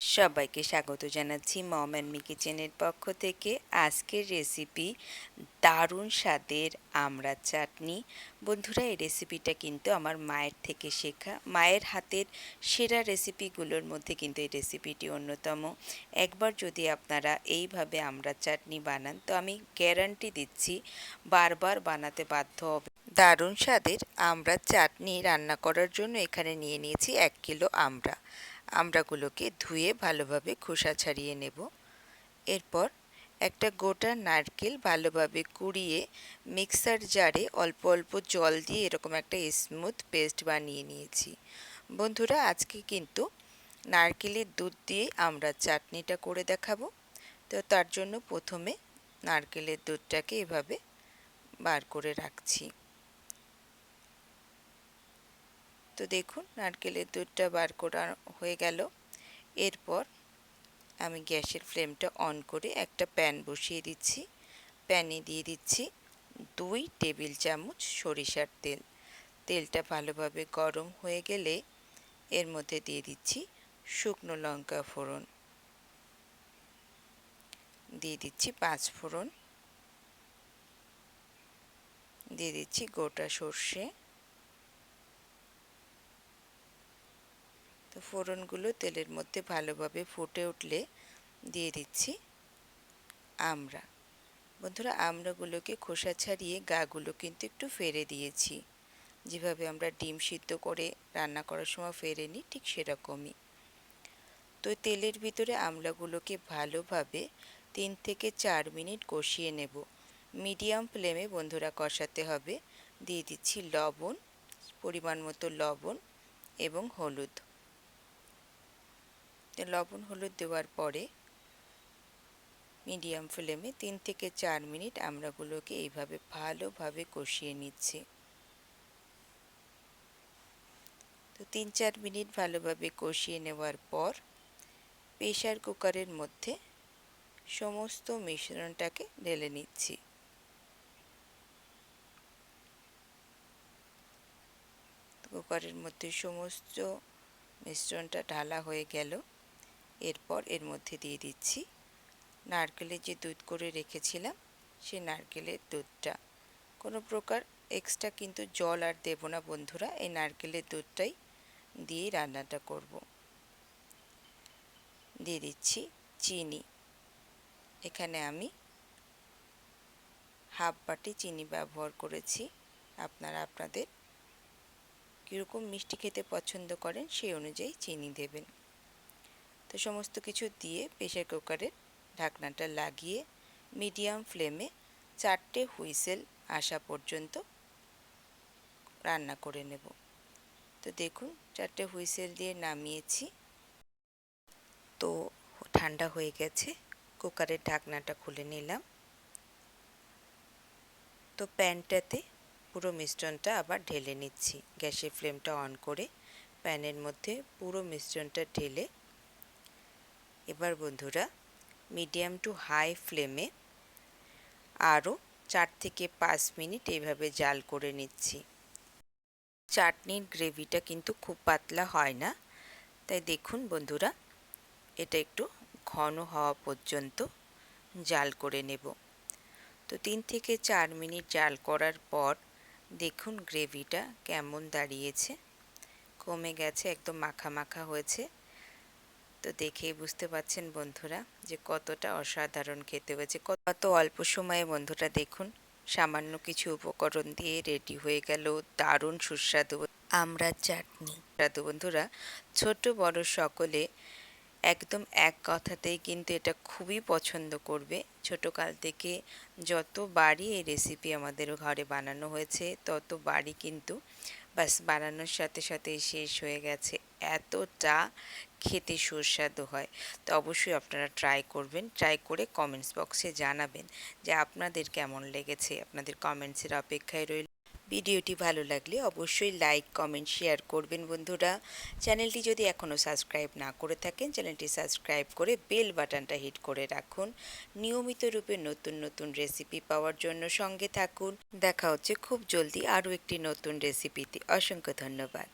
সবাইকে স্বাগত জানাচ্ছি মম অ্যান্ড মি কিচেনের পক্ষ থেকে। আজকের রেসিপি দারুণ স্বাদের আমড়া চাটনি। বন্ধুরা, এই রেসিপিটা কিন্তু আমার মায়ের থেকে শেখা। মায়ের হাতের সেরা রেসিপিগুলোর মধ্যে কিন্তু এই রেসিপিটি অন্যতম। একবার যদি আপনারা এইভাবে আমড়া চাটনি বানান, তো আমি গ্যারান্টি দিচ্ছি বারবার বানাতে বাধ্য হবে। দারুণ স্বাদের আমড়ার চাটনি রান্না করার জন্য এখানে নিয়ে নিয়েছি এক কিলো আমড়া। আমড়াগুলোকে ধুয়ে ভালোভাবে খোসা ছাড়িয়ে নেব। এরপর একটা গোটা নারকেল ভালোভাবে কুড়িয়ে মিক্সার জারে অল্প অল্প জল দিয়ে এরকম একটা স্মুথ পেস্ট বানিয়ে নিয়েছি। বন্ধুরা, আজকে কিন্তু নারকেলের দুধ দিয়ে আমরা চাটনিটা করে দেখাবো। তো তার জন্য প্রথমে নারকেলের দুধটাকে এভাবে বার করে রাখছি। তো দেখুন, নারকেলের দুধটা বার করা হয়ে গেল। এরপর আমি গ্যাসের ফ্লেমটা অন করে একটা প্যান বসিয়ে দিচ্ছি। প্যানে দিয়ে দিচ্ছি দুই টেবিল চামচ সরিষার তেল। তেলটা ভালোভাবে গরম হয়ে গেলে এর মধ্যে দিয়ে দিচ্ছি শুকনো লঙ্কা ফোড়ন। দিয়ে দিচ্ছি পাঁচ ফোড়ন। দিয়ে দিচ্ছি গোটা সর্ষে। তো ফোড়নগুলো তেলের মধ্যে ভালোভাবে ফুটে উঠলে দিয়ে দিচ্ছি আমরা। বন্ধুরা আমড়াগুলোকে খোসা ছাড়িয়ে গাগুলো কিন্তু একটু ফেরে দিয়েছি। যেভাবে আমরা ডিম সিদ্ধ করে রান্না করার সময় ফেরে নিই ঠিক সেরকমই। তো তেলের ভিতরে আমড়াগুলোকে ভালোভাবে তিন থেকে চার মিনিট কষিয়ে নেব। মিডিয়াম ফ্লেমে বন্ধুরা কষাতে হবে। দিয়ে দিচ্ছি লবণ, পরিমাণ মতো লবণ এবং হলুদ। লবণ, হলুদ দেওয়ার পরে মিডিয়াম ফ্লেমে তিন থেকে চার মিনিট আমরাগুলোকে এইভাবে ভালোভাবে কষিয়ে নিচ্ছি। তো তিন চার মিনিট ভালোভাবে কষিয়ে নেওয়ার পর প্রেশার কুকারের মধ্যে সমস্ত মিশ্রণটাকে ঢেলে নিচ্ছি। কুকারের মধ্যে সমস্ত মিশ্রণটা ঢালা হয়ে গেল। এরপর এর মধ্যে দিয়ে দিচ্ছি। নারকেলের যে দুধ করে রেখেছিলাম, সেই নারকেলের দুধটা। কোনো প্রকার এক্সট্রা কিন্তু জল আর দেব না বন্ধুরা, এই নারকেলের দুধটাই দিয়েই রান্নাটা করব। দিয়ে দিচ্ছি চিনি। এখানে আমি হাফ বাটি চিনি ব্যবহার করেছি। আপনারা আপনাদের কীরকম মিষ্টি খেতে পছন্দ করেন সেই অনুযায়ী চিনি দেবেন। তো সমস্ত কিছু দিয়ে প্রেশার কুকারের ঢাকনাটা লাগিয়ে মিডিয়াম ফ্লেমে চারটে হুইসেল আসা পর্যন্ত রান্না করে নেব। তো দেখুন, চারটে হুইসেল দিয়ে নামিয়েছি। তো ঠান্ডা হয়ে গেছে, কুকারের ঢাকনাটা খুলে নিলাম। তো প্যানটাতে পুরো মিশ্রণটা আবার ঢেলে নিচ্ছি। গ্যাসের ফ্লেমটা অন করে প্যানের মধ্যে পুরো মিশ্রণটা ঢেলে এবার বন্ধুরা মিডিয়াম টু হাই ফ্লেমে আরও চার থেকে পাঁচ মিনিট এইভাবে জাল করে নিচ্ছি। চাটনির গ্রেভিটা কিন্তু খুব পাতলা হয় না। তাই দেখুন বন্ধুরা, এটা একটু ঘন হওয়া পর্যন্ত জাল করে নেব। তো তিন থেকে চার মিনিট জাল করার পর দেখুন গ্রেভিটা কেমন দাঁড়িয়েছে। কমে গেছে, একদম মাখা মাখা হয়েছে। তো দেখেই বুঝতে পাচ্ছেন বন্ধুরা যে কতটা অসাধারণ খেতে হয়েছে। কত অল্প সময়ে বন্ধুরা দেখুন, সামান্য কিছু উপকরণ দিয়ে রেডি হয়ে গেল, দারুণ সুস্বাদু আমরা চাটনি। সুস্বাদু বন্ধুরা, ছোট বড় সকলে একদম এক কথাতেই কিন্তু এটা খুবই পছন্দ করবে। ছোটোকাল থেকে যত বাড়ি এই রেসিপি আমাদের ঘরে বানানো হয়েছে তত বাড়ি কিন্তু বাস বানানোর সাথে সাথে শেষ হয়ে গেছে। এতটা খেতে সুস্বাদু হয়। তো অবশ্যই আপনারা ট্রাই করবেন ট্রাই করে কমেন্টস বক্সে জানাবেন যে আপনাদের কেমন লেগেছে, আপনাদের কমেন্টসের অপেক্ষায় রইল। ভিডিওটি ভালো লাগলে অবশ্যই লাইক কমেন্ট শেয়ার করবেন বন্ধুরা। চ্যানেলটি যদি এখনও সাবস্ক্রাইব না করে থাকেন, চ্যানেলটি সাবস্ক্রাইব করে বেল বাটনটা হিট করে রাখুন। নিয়মিত রূপে নতুন নতুন রেসিপি পাওয়ার জন্য সঙ্গে থাকুন। দেখা হচ্ছে খুব জলদি আরও একটি নতুন রেসিপিতে অসংখ্য ধন্যবাদ।